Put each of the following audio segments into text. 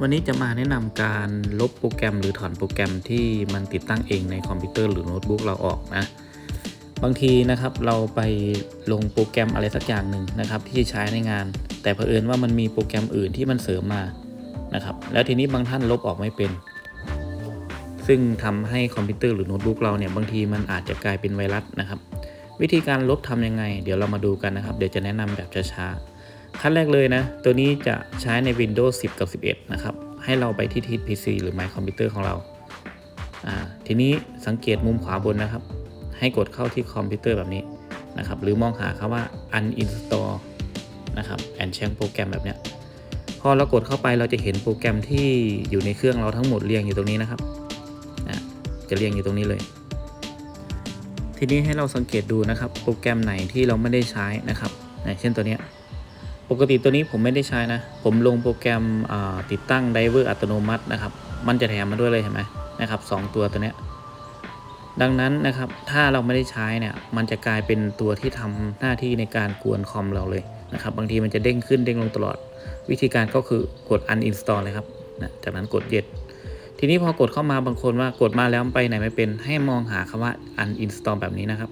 วันนี้จะมาแนะนำการลบโปรแกรมหรือถอนโปรแกรมที่มันติดตั้งเองในคอมพิวเตอร์หรือโน้ตบุ๊กเราออกนะ บางทีนะครับเราไปลงโปรแกรมอะไรสักอย่างหนึ่งนะครับ ที่ใช้ในงาน แต่เผอิญว่ามันมีโปรแกรมอื่นที่มันเสริมมานะครับ แล้วทีนี้บางท่านลบออกไม่เป็น ซึ่งทำให้คอมพิวเตอร์หรือโน้ตบุ๊กเราเนี่ยบางทีมันอาจจะกลายเป็นไวรัสนะครับ วิธีการลบทำยังไง เดี๋ยวเรามาดูกันนะครับ เดี๋ยวจะแนะนำแบบช้าๆ ขั้นแรกเลยนะ ตัวนี้จะใช้ใน Windows 10 กับ 11 นะครับ ให้เราไปที่ทิศ PC หรือ My Computer ของเราอ่าทีนี้สังเกตมุมขวาบนนะครับ ให้กดเข้าที่คอมพิวเตอร์แบบนี้นะครับ หรือมองหาคำว่า uninstall นะครับ and change โปรแกรมแบบเนี้ยพอเรากดเข้าไปเราจะเห็นโปรแกรมที่อยู่ในเครื่องเราทั้งหมดเรียงอยู่ตรงนี้นะครับนะจะเรียงอยู่ตรงนี้เลย ทีนี้ให้เราสังเกตดูนะครับ โปรแกรมไหนที่เราไม่ได้ใช้นะครับอย่างเช่นตัวเนี้ย ปกติตัวนี้ผมไม่ได้ใช้นะ ผมลงโปรแกรมติดตั้งไดเวอร์อัตโนมัตินะครับ มันจะแถมมาด้วยเลยเห็นไหมนะครับสองตัวตัวเนี้ยดังนั้นนะครับถ้าเราไม่ได้ใช้เนี่ยมันจะกลายเป็นตัวที่ทำหน้าที่ในการกวนคอมเราเลยนะครับ บางทีมันจะเด้งขึ้นเด้งลงตลอด วิธีการก็คือกด uninstall เลยครับนะจากนั้นกด yes ทีนี้พอกดเข้ามาบางคนว่ากดมาแล้วไปไหนไม่เป็นให้มองหาคำว่า uninstall แบบนี้นะครับ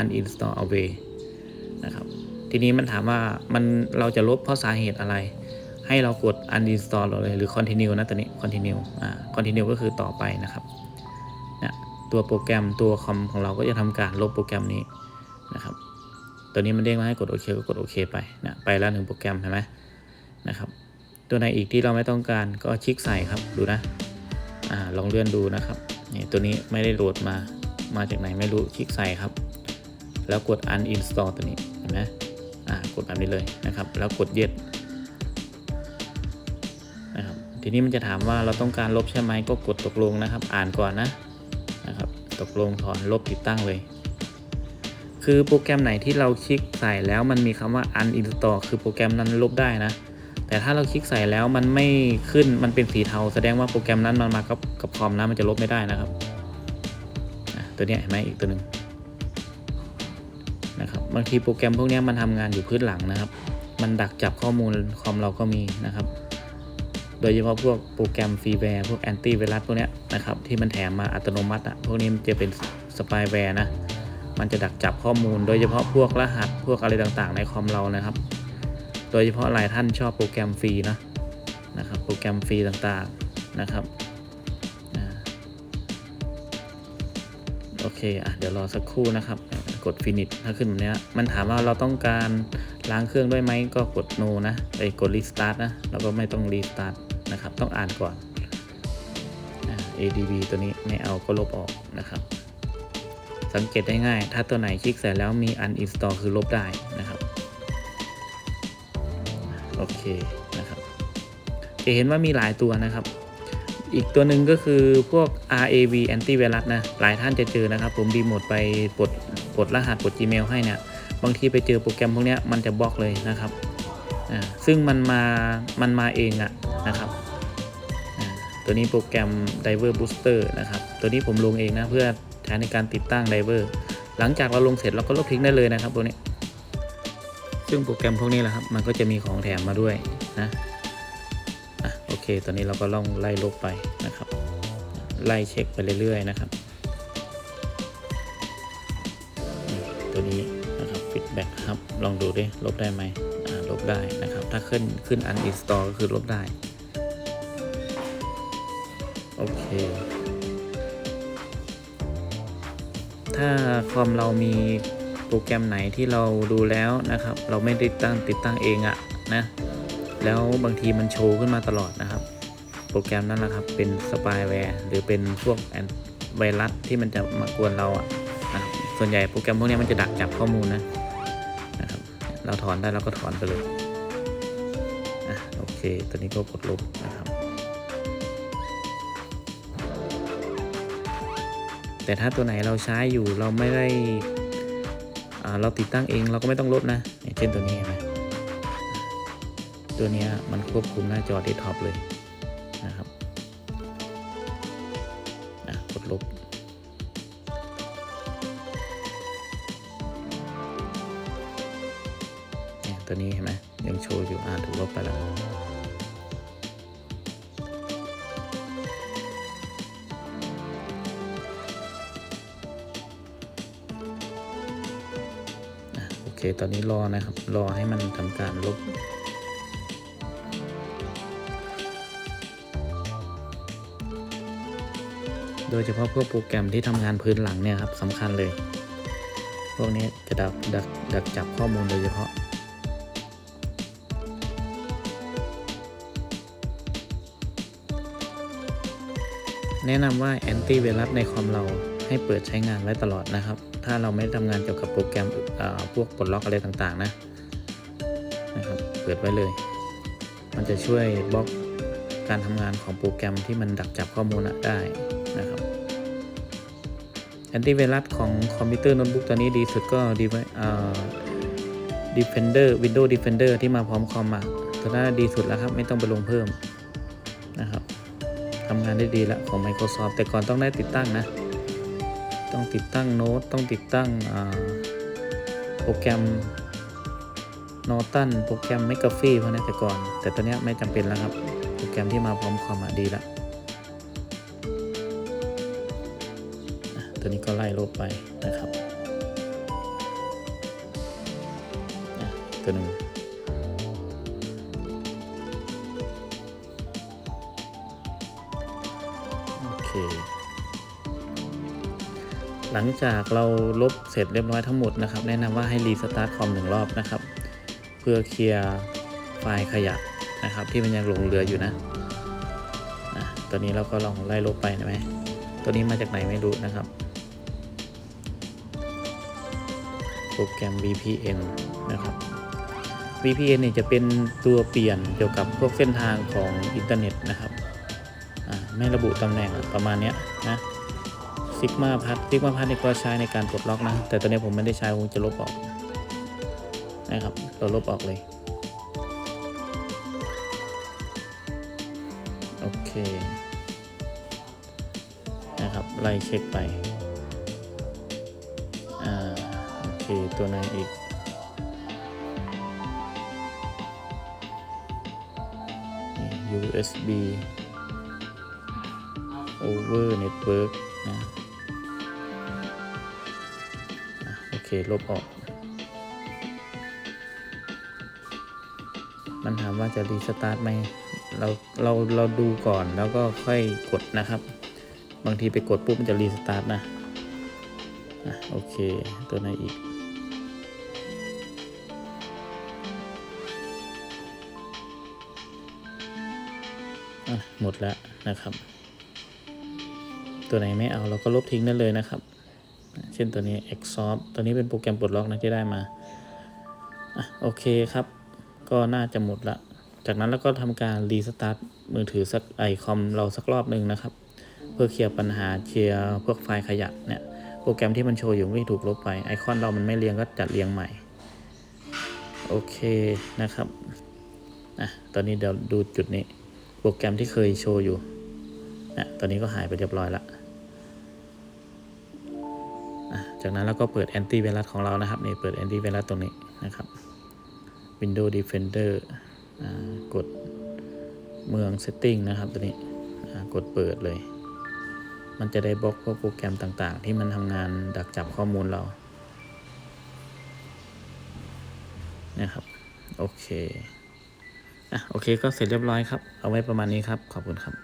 uninstall away ทีนี้มันถามว่ามันเราจะลบเพราะสาเหตุอะไร ให้เรากด uninstall เลยหรือ continue นะตัวนี้ continue อ่า continue ก็คือต่อไปนะครับนะตัวโปรแกรมตัวคอมของเราก็จะทำการลบโปรแกรมนี้นะครับตัวนี้มันเด้งมาให้กดโอเคก็กดโอเคไปนะไปแล้วหนึ่งโปรแกรมเห็นไหมนะครับ ตัวไหนอีกที่เราไม่ต้องการก็คลิกใส่ครับดูนะอ่าลองเลื่อนดูนะครับนี่ตัวนี้ไม่ได้โหลดมามาจากไหนไม่รู้คลิกใส่ครับ แล้วกด uninstall ตัวนี้เห็นไหม กดแบบนี้เลยนะครับ แล้วกด yes นะครับทีนี้มันจะถามว่าเราต้องการลบใช่ไหมก็กดตกลงนะครับ อ่านก่อนนะนะครับ ตกลงถอนลบติดตั้งเลย คือโปรแกรมไหนที่เราคลิกใส่แล้วมันมีคำว่า uninstall คือโปรแกรมนั้นลบได้นะ แต่ถ้าเราคลิกใส่แล้วมันไม่ขึ้นมันเป็นสีเทา แสดงว่าโปรแกรมนั้นมันมากับกับคอมนะมันจะลบไม่ได้นะครับตัวนี้เห็นไหมอีกตัวหนึ่ง นะครับบางทีโปรแกรมพวกนี้มันทำงานอยู่พื้นหลังนะครับ มันดักจับข้อมูลคอมเราก็มีนะครับ โดยเฉพาะพวกโปรแกรมฟรีแวร์พวกแอนตี้ไวรัสพวกนี้นะครับที่มันแถมมาอัตโนมัติอะพวกนี้มันจะเป็นสปายแวร์นะมันจะดักจับข้อมูล โดยเฉพาะพวกรหัสพวกอะไรต่างๆ ในคอมเรานะครับ โดยเฉพาะหลายท่านชอบโปรแกรมฟรีนะนะครับโปรแกรมฟรีต่างๆนะครับโอเคอะเดี๋ยวรอสักครู่นะครับ กด finish ถ้าขึ้นแบบเนี้ยมันถามว่าเราต้องการล้างเครื่องด้วยไหมก็กด no นะไอ้กด restart นะแล้วก็ไม่ต้อง restart นะครับ ต้องอ่านก่อน adb ตัวนี้ไม่เอาก็ลบออกนะครับ สังเกตได้ง่าย ถ้าตัวไหนคลิกเสร็จแล้วมี uninstall คือลบได้นะครับ โอเคนะครับ จะเห็นว่ามีหลายตัวนะครับอีกตัวหนึ่งก็คือพวก RAV antivirus นะ หลายท่านจะเจอนะครับ ผมดีโมดไปปลด ปลดรหัสปลด Gmail ให้เนี่ยบางทีไปเจอโปรแกรมพวกนี้มันจะบล็อกเลยนะครับอ่าซึ่งมันมามันมาเองอะนะครับอ่าตัวนี้โปรแกรม Diver Booster นะครับ ตัวนี้ผมลงเองนะเพื่อใช้ในการติดตั้ง Diver หลังจากเราลงเสร็จเราก็ลบทิ้งได้เลยนะครับตัวนี้ ซึ่งโปรแกรมพวกนี้แหละครับ มันก็จะมีของแถมมาด้วยนะอะโอเค ตอนนี้เราก็ล่องไล่ลบไปนะครับ ไล่เช็คไปเรื่อยๆนะครับ แบ็กครับลองดูดิลบได้ไหมลบได้นะครับ ถ้าขึ้นขึ้น uninstall ก็คือลบได้ โอเค ถ้าคอมเรามีโปรแกรมไหนที่เราดูแล้วนะครับ เราไม่ได้ตั้งติดตั้งเองอะนะแล้วบางทีมันโชว์ขึ้นมาตลอดนะครับ โปรแกรมนั้นแหละครับ เป็นสปายแวร์หรือเป็นพวกแอนไวรัสที่มันจะมากวนเราอะนะส่วนใหญ่โปรแกรมพวกนี้มันจะดักจับข้อมูลนะ เราถอนได้เราก็ถอนไปเลยอะโอเค ตัวนี้ก็กดลบนะครับ แต่ถ้าตัวไหนเราใช้อยู่เราไม่ได้เราติดตั้งเองเราก็ไม่ต้องลบนะอย่างเช่นตัวนี้นไหมตัวนี้มันควบคุมหน้าจอเดสก์ท็อปเลยนะครับอะกดลบัวนี้เห็นไหมยังโชว์อยู่อ่านถูกลบไปแล้วโอเค ตอนนี้รอนะครับ รอให้มันทำการลบโดยเฉพาะพวกโปรแกรมที่ทำงานพื้นหลังเนี่ยครับสำคัญเลย พวกนี้จะดักดักดักจับข้อมูลโดยเฉพาะ แนะนำว่าแอนตี้ไวรัสในคอมเราให้เปิดใช้งานไว้ตลอดนะครับ ถ้าเราไม่ทำงานเกี่ยวกับโปรแกรมพวกปลดล็อกอะไรต่างๆนะนะครับ เปิดไว้เลย มันจะช่วยบล็อกการทำงานของโปรแกรมที่มันดักจับข้อมูลได้นะครับแอนตี้ไวรัสของคอมพิวเตอร์โน้ตบุ๊กตอนนี้ดีสุดก็ดีไว้เอ่อ Defender Windows Defender ที่มาพร้อมคอมอะตัวนั้นดีสุดแล้วครับ ไม่ต้องไปลงเพิ่มนะครับำงานได้ดีแล้วของ Microsoft แต่ก่อนต้องได้ติดตั้งนะ ต้องติดตั้งโน้ตต้องติดตั้งโปรแกรม Norton โปรแกรม m c a f e e พวกนี้แต่ก่อน แต่ตอนนี้ไม่จำเป็นแล้วครับ โปรแกรมที่มาพร้อมคอมดีแล้วอะตัวนี้ก็ไล่ลบไปนะครับตัวหนึ่ง เค หลังจากเราลบเสร็จเรียบร้อยทั้งหมดนะครับ แนะนำว่าให้รีสตาร์ทคอมหนึ่งรอบนะครับ เพื่อเคลียร์ไฟล์ขยะนะครับ ที่มันยังหลงเหลืออยู่นะนะตัวนี้เราก็ลองไล่ลบไปนะไหมตัวนี้มาจากไหนไม่รู้นะครับ โปรแกรม VPN นะครับ VPN เนี่ยจะเป็นตัวเปลี่ยนเกี่ยวกับพวกเส้นทางของอินเทอร์เน็ตนะครับ ไม่ระบุตำแหน่งอะประมาณเนี้ยนะซิกมาพัทซิกมาพัทนี่ก็ใช้ในการปลดล็อกนะ แต่ตอนนี้ผมไม่ได้ใช้ผมจะลบออกนะครับเราลบออกเลย โอเค นะครับ ไล่เช็คไป อ่า โอเค ตัวไหนอีกนี่ USB over network นะอะโอเค ลบออก มันถามว่าจะรีสตาร์ทไหมเราเราเราดูก่อนแล้วก็ค่อยกดนะครับ บางทีไปกดปุ๊บมันจะรีสตาร์ทนะอะโอเค ตัวไหนอีกหมดแล้วนะครับ ตัวไหนไม่เอาเราก็ลบทิ้งได้เลยนะครับ เช่นตัวนี้ Exhaust ตัวนี้เป็นโปรแกรมปลดล็อกนะที่ได้มาอะโอเคครับ ก็น่าจะหมดละ จากนั้นเราก็ทำการรีสตาร์ทมือถือสักไอคอมเราสักรอบหนึ่งนะครับ เพื่อเคลียร์ปัญหาเคลียร์พวกไฟล์ขยะเนี่ยโปรแกรมที่มันโชว์อยู่ไม่ถูกลบไปไอคอนเรามันไม่เรียงก็จัดเรียงใหม่ โอเคนะครับอะตอนนี้เดี๋ยวดูจุดนี้ โปรแกรมที่เคยโชว์อยู่นะตอนนี้ก็หายไปเรียบร้อยแล้ว จากนั้นเราก็เปิดแอนตี้ไวรัสของเรานะครับนี่เปิดแอนตี้ไวรัสตรงนี้นะครับ Windows Defender อ่ากดเมือง Setting นะครับตัวนี้กดเปิดเลย มันจะได้บล็อกพวกโปรแกรมต่างๆ ที่มันทำงานดักจับข้อมูลเรานะครับโอเคอะโอเคก็เสร็จเรียบร้อยครับ เอาไว้ประมาณนี้ครับ ขอบคุณครับ